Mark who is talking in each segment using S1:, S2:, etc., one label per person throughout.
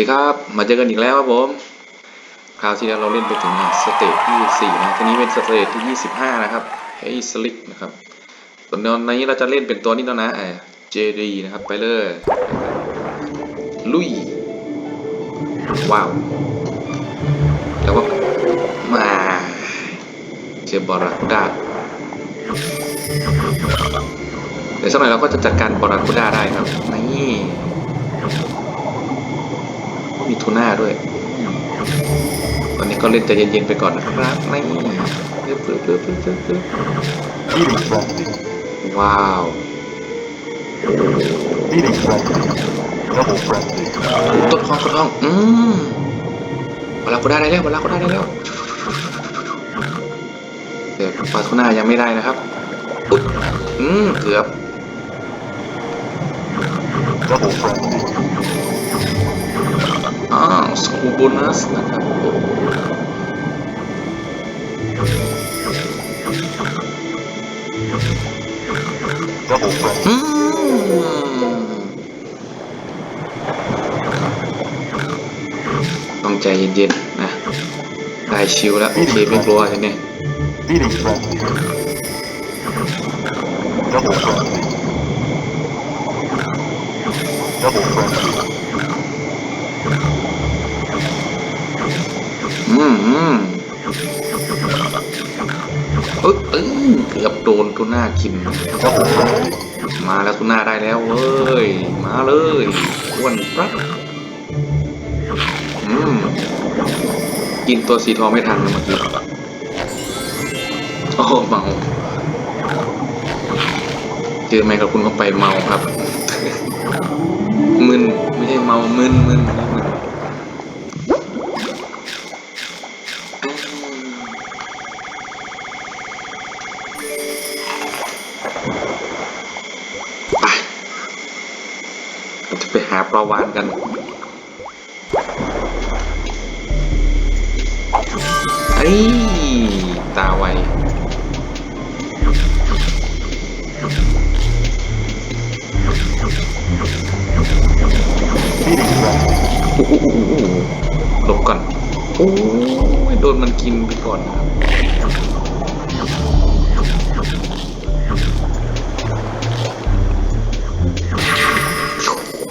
S1: ดีครับ มาเจอกันอีกแล้วครับผม คราวที่แล้วเราเล่นไปถึงสเตจที่ 4 นะ ทีนี้เป็นสเตจที่ 25 นะครับเฮ้ยสลิกนะครับส่วนนี้เราจะเล่นเป็นตัวนี้แล้วนะเอเจดีนะครับ ไปเลย ลุย ว้าว แล้วก็มาเจอบอราคูด้าเดี๋ยวสักหน่อยเราก็จะจัดการบอราคูด้าได้ครับ นี่ มีทูน่า ด้วยตอนนี้ก็เล่นใจเย็นๆไปก่อนนะครับนี่ปึ๊บปึ๊บปึ๊บปึ๊บปึ๊บปึ๊บว้าวต้นคองต้นองอืมเวลาก็ได้แล้วเวลาก็ได้แล้วแต่ปลาทูน่ายังไม่ได้นะครับอุ๊ยอืมเกือบ อ้าวสกูโบนัสนะครับอืมต้องใจเย็นๆนะได้ชิวแล้วโอเคไม่กลัวใช่ไหม
S2: Eating frenzy. Double frenzy. Double frenzy.
S1: อืมอืม เอ้ยเอ้ยเกือบโดนทูน่ากิน มาแล้วทูน่าได้แล้วเว้ย มาเลยอ้วนปรักอืมกินตัวสีทองไม่ทันนะเมื่อกี้โอ้เมาเจอแมงกับคุณเข้าไปเมาครับ มึนไม่ใช่เมามึนมึน เราจะไปหาปลาวานกันเฮ้ตาไวหหลบก่อน โอ้ยโดนมันกินไปก่อนนะครับ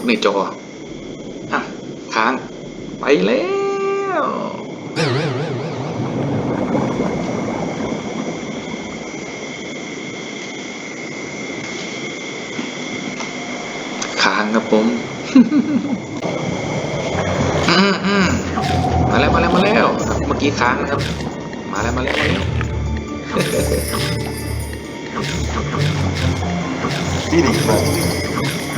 S1: ในจออะค้างไปแล้วค้างครับผมอืมอืมมาแล้วมาแล้วมาแล้วเมื่อกี้ค้างนะครับ มาแล้วมาแล้วมาแล้ว
S2: Eating frenzy.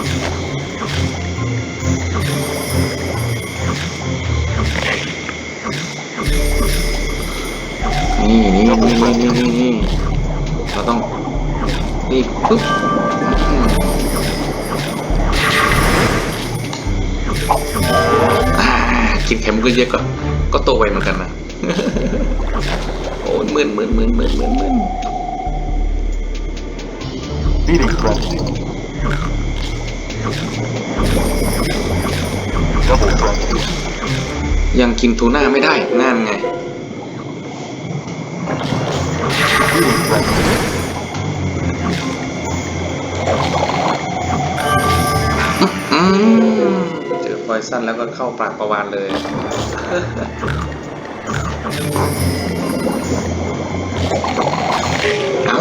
S1: นี่นี่นี่เราต้องรีบปึ๊บกินเข็มก็เยอะก็ก็โตไวเหมือนกันนะโอ้ยมื่นมื่นมื่นมื่นมื่นมื่น
S2: Eating frenzy. Double frenzy.
S1: ยังกินทูน่าไม่ได้นั่นไง
S2: Eating frenzy.
S1: อืม เจอพอยสั้นแล้วก็เข้าปากประวานเลย เอา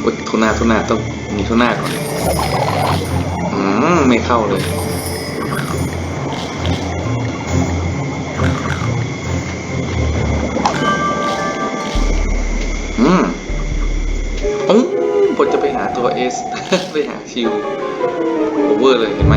S2: โอ้
S1: ยทุนาทุนาต้องมีทุนาก่อน อืม ไม่เข้าเลย ตัว S ไปหาชิวโอเวอร์เลยเห็นไหม